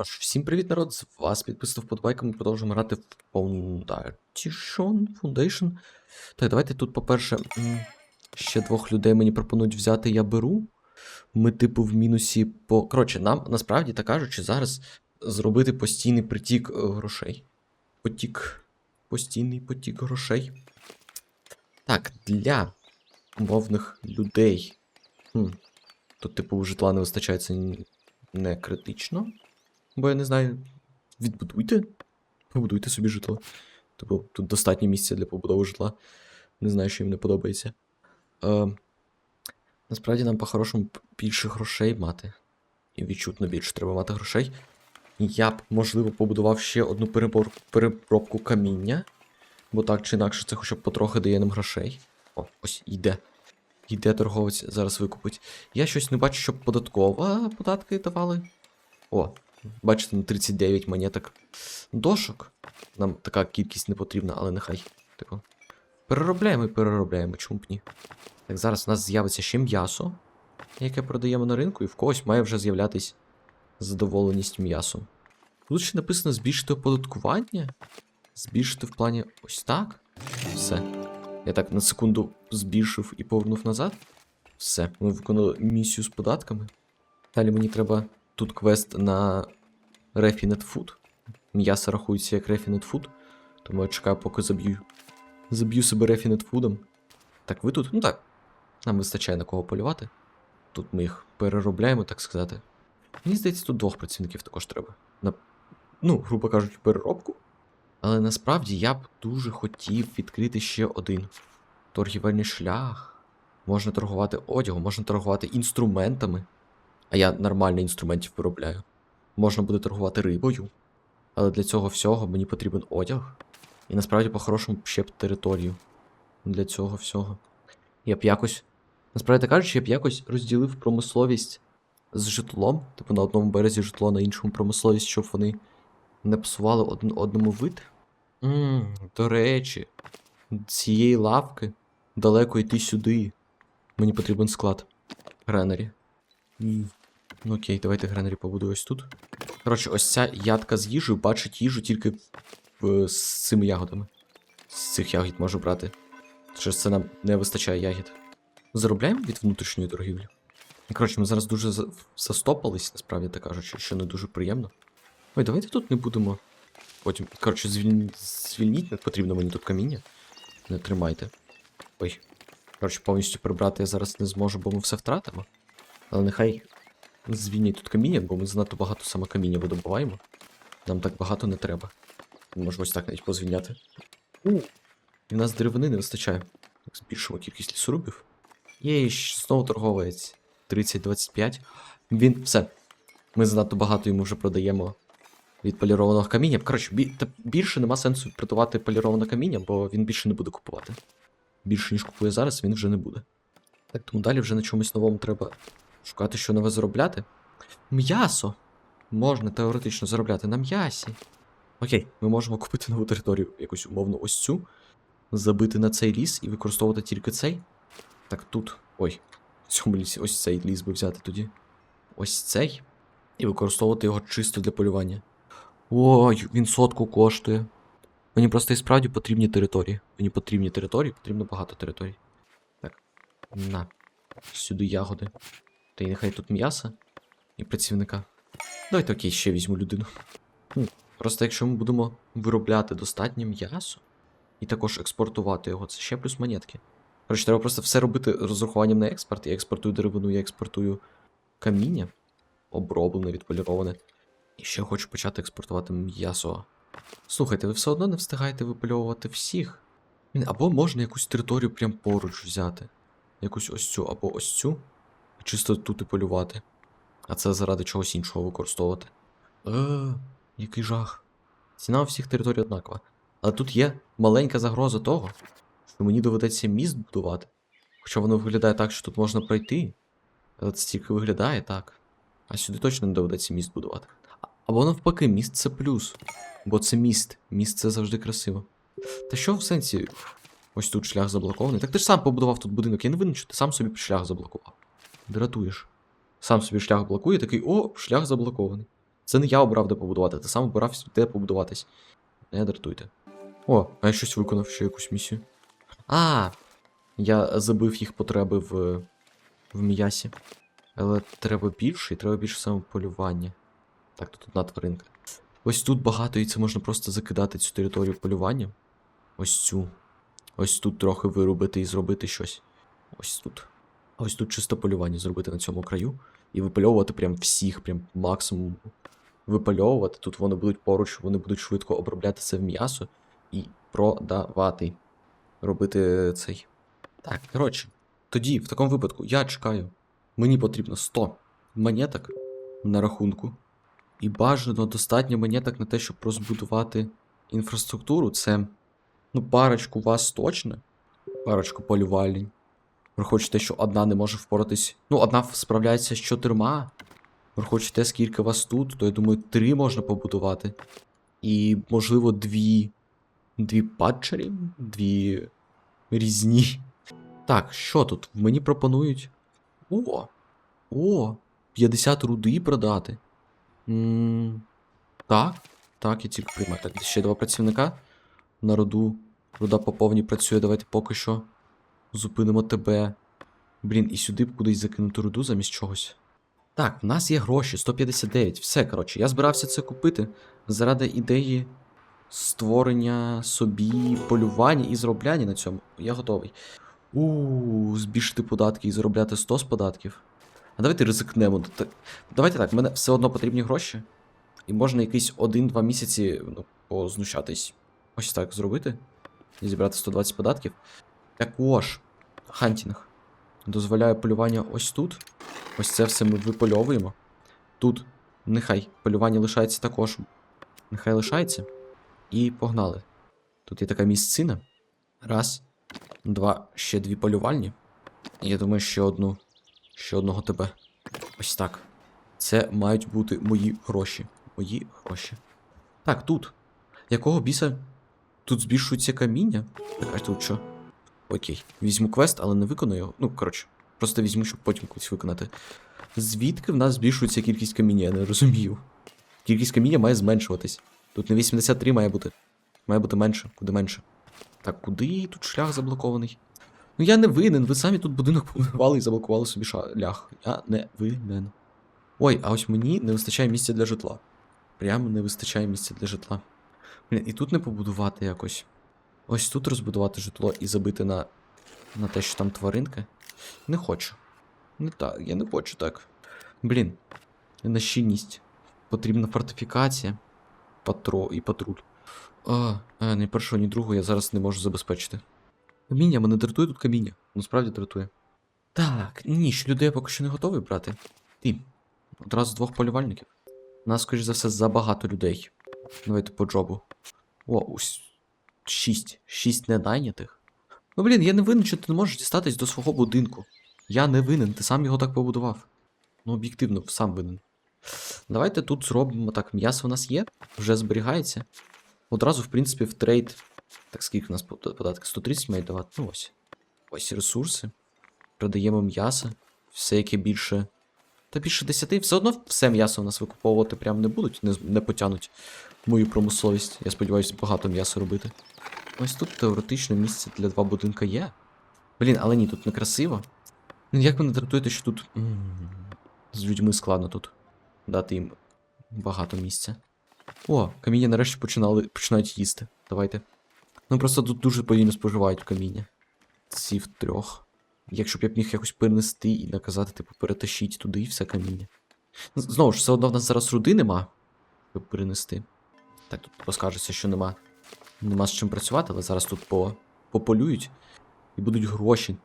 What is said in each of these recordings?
Аж всім привіт, народ! З вас підписав вподобайка, ми продовжуємо грати в Foundation. Foundation. Так, давайте тут, по-перше, ще двох людей мені пропонують взяти, я беру. Ми, типу, в мінусі по. Коротше, нам насправді так кажучи, зараз зробити постійний притік е, грошей. Потік. Постійний потік грошей. Так, для умовних людей. Хм. Тут, типу, житла не вистачає, це н- не критично. Бо я не знаю. Відбудуйте. Побудуйте собі житло. Типу, тут достатньо місця для побудови житла. Не знаю, що їм не подобається. Е, насправді нам по-хорошому більше грошей мати. І відчутно більше треба мати грошей. Я б, можливо, побудував ще одну переробку каміння. Бо так чи інакше це хоча б потрохи дає нам грошей. О, ось йде. Йде торговець, зараз викупить. Я щось не бачу, щоб податкова податки давали. О, бачите, на 39 монеток дошок. Нам така кількість не потрібна, але нехай. Типу. Переробляємо і переробляємо, чому б ні. Так, зараз у нас з'явиться ще м'ясо, яке продаємо на ринку, і в когось має вже з'являтись задоволеність м'ясом. Тут ще написано збільшити оподаткування. Збільшити в плані ось так. Все. Я так на секунду збільшив і повернув назад. Все, ми виконали місію з податками. Далі мені треба тут квест на Refined Food. М'ясо рахується як Refined Food, тому я чекаю, поки заб'ю. Заб'ю себе Refined Food. Так, ви тут? Ну так. Нам вистачає на кого полювати. Тут ми їх переробляємо, так сказати. Мені здається, тут двох працівників також треба. На, ну, грубо кажучи, переробку. Але насправді я б дуже хотів відкрити ще один торгівельний шлях. Можна торгувати одягом, можна торгувати інструментами. А я нормально інструментів виробляю. Можна буде торгувати рибою. Але для цього всього мені потрібен одяг. І насправді, по-хорошому, ще б територію. Для цього всього. Я б якось. Насправді так кажучи, я б якось розділив промисловість з житлом. Типу на одному березі житло, на іншому промисловість, щоб вони не псували один одному вид. Ммм, до речі, цієї лавки далеко йти сюди. Мені потрібен склад. Гренері. Ну окей, давайте Гренері побудую ось тут. Коротше, ось ця ядка з їжею бачить їжу тільки в, з цими ягодами. З цих ягід можу брати. Через це нам не вистачає ягід. Заробляємо від внутрішньої торгівлі. Коротше, ми зараз дуже за- застопались, насправді так кажучи, що не дуже приємно. Ой, давайте тут не будемо. Потім, коротше, звіль... звільніть, не потрібно мені тут каміння. Не тримайте. Ой. Коротше, повністю прибрати я зараз не зможу, бо ми все втратимо. Але нехай звільніть тут каміння, бо ми занадто багато саме каміння видобуваємо. Нам так багато не треба. Можемо ось так навіть позвільняти. У. І в нас деревини не вистачає. Збільшимо кількість лісорубів. Є знову торговець. 30-25. Він. Все. Ми занадто багато йому вже продаємо від полірованого каміння. Коротше, бі... більше нема сенсу продавати поліроване каміння, бо він більше не буде купувати. Більше, ніж купує зараз, він вже не буде. Так, тому далі вже на чомусь новому треба шукати, що нове заробляти. М'ясо! Можна теоретично заробляти на м'ясі. Окей, ми можемо купити нову територію, якусь умовно ось цю, забити на цей ліс і використовувати тільки цей. Так тут. Ой, в цьому лісі ось цей ліс би взяти тоді. Ось цей. І використовувати його чисто для полювання. Ой, він сотку коштує. Мені просто і справді потрібні території. Мені потрібні території, потрібно багато територій. Так. На. Сюди ягоди. Та й нехай тут м'ясо і працівника. Давайте окей, ще візьму людину. Хм, Просто якщо ми будемо виробляти достатньо м'ясо і також експортувати його, це ще плюс монетки. Коротше, треба просто все робити розрахуванням на експорт. Я експортую деревину, я експортую каміння, оброблене, відполіроване. І ще хочу почати експортувати м'ясо. Слухайте, ви все одно не встигаєте випальовувати всіх. Або можна якусь територію прям поруч взяти. Якусь ось цю, або ось цю. Чисто тут і полювати. А це заради чогось іншого використовувати. Е, який жах. Ціна у всіх територій однакова. Але тут є маленька загроза того, що мені доведеться міст будувати. Хоча воно виглядає так, що тут можна пройти. Але це тільки виглядає так. А сюди точно не доведеться міст будувати. Або навпаки, міст це плюс. Бо це міст. Міст це завжди красиво. Та що в сенсі? Ось тут шлях заблокований. Так ти ж сам побудував тут будинок, я не винен, що ти сам собі шлях заблокував. Дратуєш. Сам собі шлях блокує, такий, о, шлях заблокований. Це не я обрав, де побудувати, ти сам обирав, де побудуватись. Не дратуйте. О, а я щось виконав ще якусь місію. А, я забив їх потреби в, в м'ясі. Але треба більше, і треба більше саме полювання. Так, тут одна тваринка. Ось тут багато, і це можна просто закидати цю територію полювання. Ось цю. Ось тут трохи виробити і зробити щось. Ось тут. Ось тут чисто полювання зробити на цьому краю. І випальовувати прям всіх, прям максимум. Випальовувати. Тут вони будуть поруч, вони будуть швидко обробляти це в м'ясо і продавати. Робити цей. Так, коротше. Тоді, в такому випадку, я чекаю. Мені потрібно 100 монеток на рахунку. І бажано достатньо монеток на те, щоб розбудувати інфраструктуру. Це, ну, парочку вас точно. Парочку полювальень. Враховуючи те, що одна не може впоратись. Ну, одна справляється з чотирма. Враховуючи те, скільки вас тут, то я думаю, три можна побудувати. І, можливо, дві. Дві падчері, дві різні. Так, що тут? Мені пропонують. О! О! 50 руди продати. м так, так, я тільки приймаю. Так, ще два працівника. На роду. Руда по повній працює. Давайте поки що зупинимо тебе. Блін, і сюди б кудись закинути руду замість чогось. Так, в нас є гроші, 159. Все, коротше, я збирався це купити заради ідеї створення собі полювання і заробляння на цьому. Я готовий. У, збільшити податки і заробляти 100 з податків. А давайте ризикнемо. Давайте так, мене все одно потрібні гроші. І можна якийсь один-два місяці ну, познущатись. Ось так зробити. І зібрати 120 податків. Також хантінг. Дозволяє полювання ось тут. Ось це все ми випольовуємо. Тут нехай полювання лишається також. Нехай лишається. І погнали. Тут є така місцина. Раз, два, ще дві полювальні. Я думаю, ще одну. Ще одного тебе. Ось так. Це мають бути мої гроші. Мої гроші. Так, тут. Якого біса? Тут збільшується каміння? Так, а тут що? Окей. Візьму квест, але не виконую його. Ну, коротше, просто візьму, щоб потім колись виконати. Звідки в нас збільшується кількість каміння, я не розумію. Кількість каміння має зменшуватись. Тут не 83 має бути. Має бути менше, куди менше. Так, куди тут шлях заблокований? Ну я не винен, ви самі тут будинок побудували і заблокували собі шлях. Я не винен. Ой, а ось мені не вистачає місця для житла. Прямо не вистачає місця для житла. Блін, і тут не побудувати якось. Ось тут розбудувати житло і забити на, на те, що там тваринки. Не хочу. Не так, я не хочу так. Блін. На щільність. Потрібна фортифікація. Патро і патруль. А, а, ні першого, ні другого я зараз не можу забезпечити. Каміння, мене дратує тут каміння. Ну справді дратує. Так, ні, ще людей я поки що не готовий брати. Ти. Одразу двох полювальників. Нас, скоріш за все, забагато людей. Давайте по джобу. О, ось. Шість. Шість недайнятих. Ну блін, я не винен, що ти не можеш дістатись до свого будинку. Я не винен, ти сам його так побудував. Ну, об'єктивно, сам винен. Давайте тут зробимо так. М'ясо у нас є, вже зберігається. Одразу, в принципі, в трейд. Так, скільки у нас под- податки? 130 має давати. Ну ось. Ось ресурси. Продаємо м'ясо. Все, яке більше. Та більше 10. Все одно все м'ясо у нас викуповувати прям не будуть, не, не потягнуть мою промисловість. Я сподіваюся, багато м'яса робити. Ось тут теоретично місце для два будинка є. Блін, але ні, тут не красиво. Ну, Як мене дратуєте, що тут. м, З людьми складно тут дати їм багато місця. О, каміння нарешті починали, починають їсти. Давайте. Ну просто тут дуже повільно споживають каміння. Ці втрьох. Якщо б я б міг якось перенести і наказати, типу, перетащіть туди і все каміння. Знову ж, все одно в нас зараз руди нема, щоб перенести. Так, тут поскажеться, що нема. Нема з чим працювати, але зараз тут по, пополюють. І будуть гроші.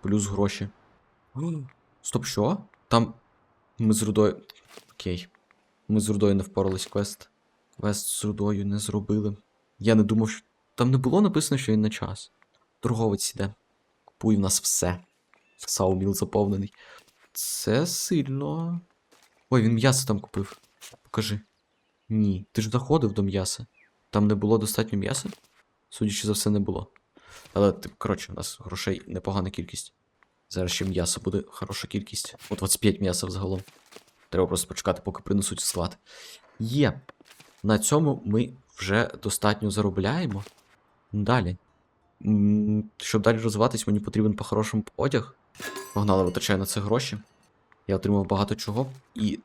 Плюс гроші. Стоп, що? Там. Ми з рудою. Окей. Ми з рудою не впорались квест. Квест з рудою не зробили. Я не думав, що. Там не було написано, що він на час. Торговець іде. Купує в нас все. Сауміл заповнений. Це сильно. Ой, він м'ясо там купив. Покажи. Ні. Ти ж заходив до м'яса. Там не було достатньо м'яса? Судячи за все, не було. Але, типу, коротше, у нас грошей непогана кількість. Зараз ще м'яса буде хороша кількість. О, 25 м'яса взагалом. Треба просто почекати, поки принесуть склад. Є. На цьому ми вже достатньо заробляємо. Далі. Щоб далі розвиватись, мені потрібен по-хорошому одяг. Погнали, витрачаю на це гроші. Я отримав багато чого. І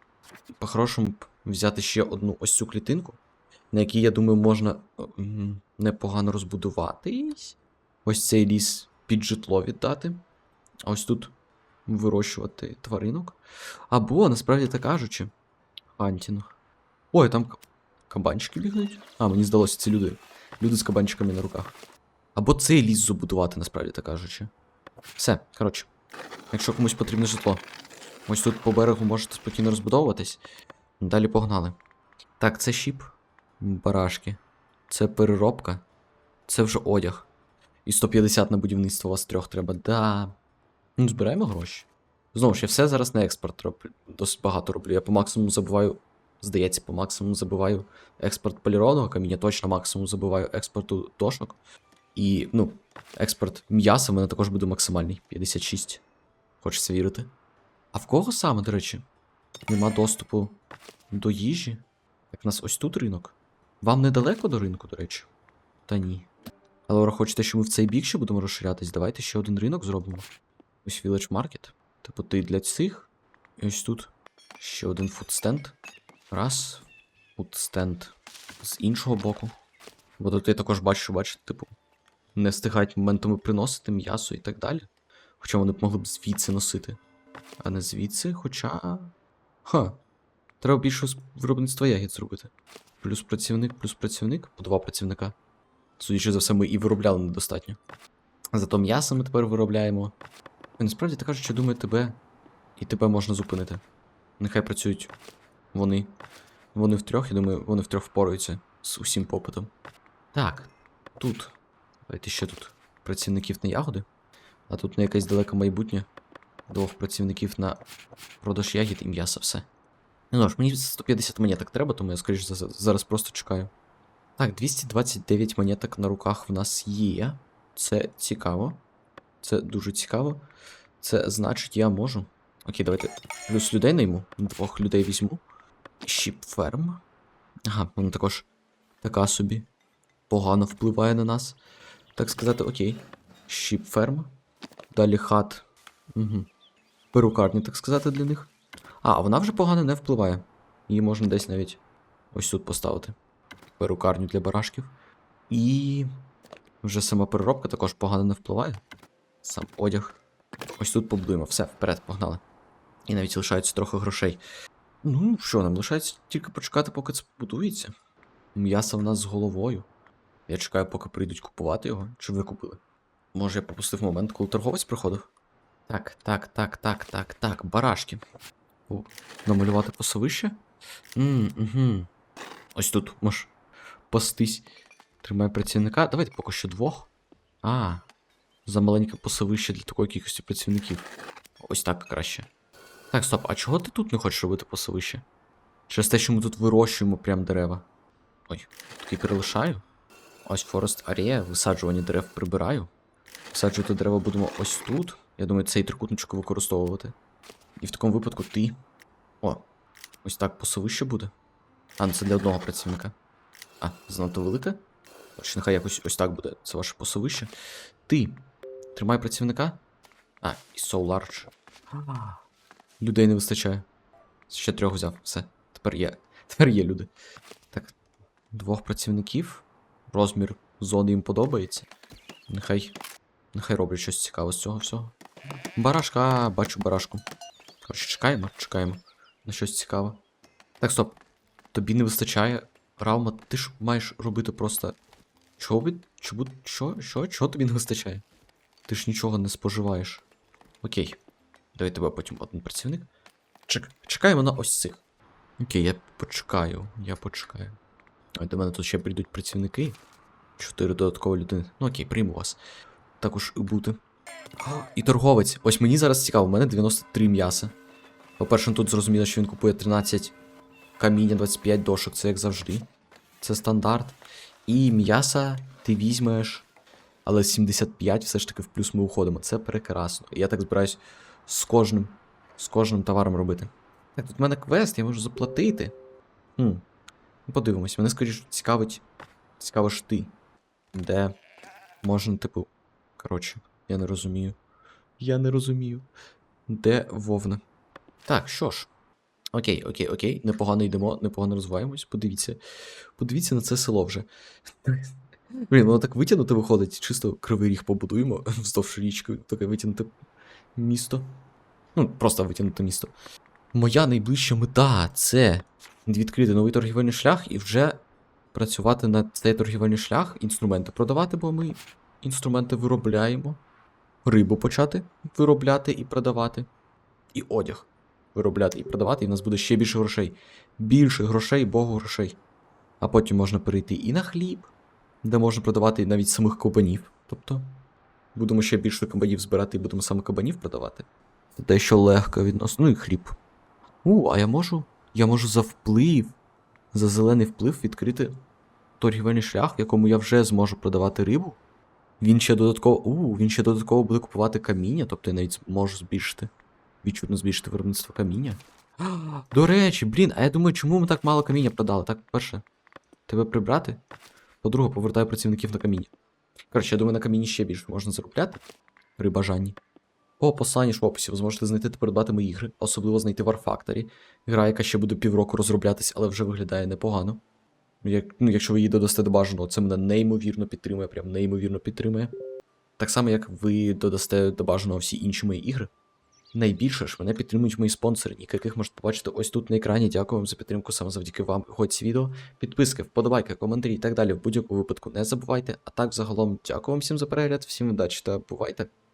по-хорошому взяти ще одну ось цю клітинку, на якій, я думаю, можна непогано розбудуватись. Ось цей ліс під житло віддати. А ось тут вирощувати тваринок. Або, насправді так кажучи, хантінг. Ой, там кабанчики бігають. А, мені здалося, це люди. Люди з кабанчиками на руках. Або цей ліс забудувати, насправді так кажучи. Все, коротше. Якщо комусь потрібне житло. Ось тут по берегу можете спокійно розбудовуватись. Далі погнали. Так, це щіп. Барашки. Це переробка. Це вже одяг. І 150 на будівництво вас трьох треба. Да. Ну, збираємо гроші. Знову ж, я все зараз на експорт роблю. Досить багато роблю. Я по максимуму забиваю. Здається, по максимуму забиваю експорт полірованого каміння, точно максимум забиваю експорту дошок. І, ну, експорт м'яса в мене також буде максимальний 56. Хочеться вірити. А в кого саме, до речі, нема доступу до їжі? Як в нас ось тут ринок. Вам недалеко до ринку, до речі? Та ні. Але ви хочете, що ми в цей бік ще будемо розширятись? Давайте ще один ринок зробимо. Ось Village Market. Типу ти для цих. І ось тут ще один фудстенд. Раз. Фудстенд з іншого боку. Бо тут я також бачу, бачите, типу, не встигають моментами приносити м'ясо і так далі. Хоча вони б могли б звідси носити. А не звідси, хоча. Ха. Треба більше виробництва ягід зробити. Плюс працівник, плюс працівник, по два працівника. Судячи за все, ми і виробляли недостатньо. Зато м'ясо ми тепер виробляємо. І насправді так кажуть, що думаю, тебе і тебе можна зупинити. Нехай працюють вони. Вони втрьох, я думаю, вони втрьох впораються з усім попитом. Так, тут. Давайте ще тут працівників на ягоди. А тут на якесь далеке майбутнє. Двох працівників на продаж ягід і м'яса все. Ну ж, мені 150 монеток треба, тому я, скоріш за за- зараз просто чекаю. Так, 229 монеток на руках в нас є. Це цікаво. Це дуже цікаво. Це значить, я можу. Окей, давайте плюс людей найму. Двох людей візьму. Щіпферм. Ага, вона також така собі. Погано впливає на нас. Так сказати, окей. Щіпферм. Далі хат. Угу. Перукарні, так сказати, для них. А, вона вже погано не впливає. Її можна десь навіть ось тут поставити. Перукарню для барашків. І. Вже сама переробка також погано не впливає. Сам одяг. Ось тут побудуємо. Все, вперед, погнали. І навіть лишається трохи грошей. Ну, що, нам лишається тільки почекати, поки це побудується. М'ясо в нас з головою. Я чекаю, поки прийдуть купувати його. Чи ви купили? Може, я пропустив момент, коли торговець приходив? Так, так, так, так, так, так, барашки. О, намалювати пасовище? Мм, угу. Ось тут можеш пастись. Тримай працівника. Давайте поки що двох. А, за маленьке пасовище для такої кількості працівників. Ось так краще. Так, стоп, а чого ти тут не хочеш робити пасовище? Через те, що ми тут вирощуємо прям дерева. Ой, тільки перелишаю. Ось Forest Area, висаджування дерев прибираю. Висаджувати дерева будемо ось тут. Я думаю, цей трикутничок використовувати. І в такому випадку ти. О, ось так пасовище буде. А, ну це для одного працівника. А, занадто велике? Чи нехай якось ось так буде. Це ваше пасовище. Ти. Тримай працівника. А, і so large. Людей не вистачає. Ще трьох взяв. Все. Тепер є. Тепер є люди. Так. Двох працівників. Розмір зони їм подобається. Нехай. Нехай роблять щось цікаве з цього всього. Барашка, бачу барашку. Коротше, чекаємо, чекаємо. На щось цікаве. Так, стоп. Тобі не вистачає. Раума, ти ж маєш робити просто. Чого ви. Чому. Що? Що? Чого тобі не вистачає? Ти ж нічого не споживаєш. Окей. Давай тебе потім один працівник. Чек... Чекаємо на ось цих. Окей, я почекаю. Я почекаю. До мене тут ще прийдуть працівники. Чотири додаткові людини. Ну окей, прийму вас. Також і бути. А, І торговець. Ось мені зараз цікаво, у мене 93 м'яса. По-перше, тут зрозуміло, що він купує 13 каміння, 25 дошок, це як завжди. Це стандарт. І м'яса ти візьмеш. Але 75 все ж таки в плюс ми уходимо. Це прекрасно. Я так збираюсь з кожним, з кожним товаром робити. Так, тут в мене квест, я можу заплатити. Хм. Подивимось, мене скоріше цікавить. Цікавиш ти. Де можна, типу. Коротше, я не розумію. Я не розумію. Де вовна? Так, що ж. Окей, окей, окей. Непогано йдемо, непогано розвиваємось. Подивіться. Подивіться на це село вже. Блін, воно так витягнуте виходить, чисто кривий ріг побудуємо вздовж річки, таке витягнуте місто. Ну, просто витягнуте місто. Моя найближча мета це відкрити новий торгівельний шлях і вже працювати на цей торгівельний шлях, інструменти продавати, бо ми інструменти виробляємо. Рибу почати виробляти і продавати. І одяг виробляти і продавати, і в нас буде ще більше грошей. Більше грошей, богу грошей. А потім можна перейти і на хліб, де можна продавати навіть самих кабанів. Тобто, будемо ще більше кабанів збирати і будемо саме кабанів продавати. Це дещо легко відносно. Ну і хліб. У, а я можу. Я можу за вплив, за зелений вплив відкрити торгівельний шлях, в якому я вже зможу продавати рибу. Він ще додатково. У, він ще додатково буде купувати каміння, тобто я навіть зможу збільшити. Відчутно збільшити виробництво каміння. А, До речі, блін, а я думаю, чому ми так мало каміння продали? Так, по-перше, тебе прибрати. По-друге, повертаю працівників на каміння. Коротше, я думаю, на камінні ще більше можна заробляти при бажанні. По посланні ж в описі ви зможете знайти та придбати мої ігри, особливо знайти War Factory. Гра, яка ще буде півроку розроблятись, але вже виглядає непогано. Як, ну, якщо ви її додасте до бажаного, це мене неймовірно підтримує, прям неймовірно підтримує. Так само, як ви додасте до бажаного всі інші мої ігри. Найбільше ж мене підтримують мої спонсори, яких можете побачити ось тут на екрані. Дякую вам за підтримку, саме завдяки вам ці відео. Підписки, вподобайки, коментарі і так далі в будь-якому випадку не забувайте. А так, загалом, дякую вам всім за перегляд, всім удачі та бувайте!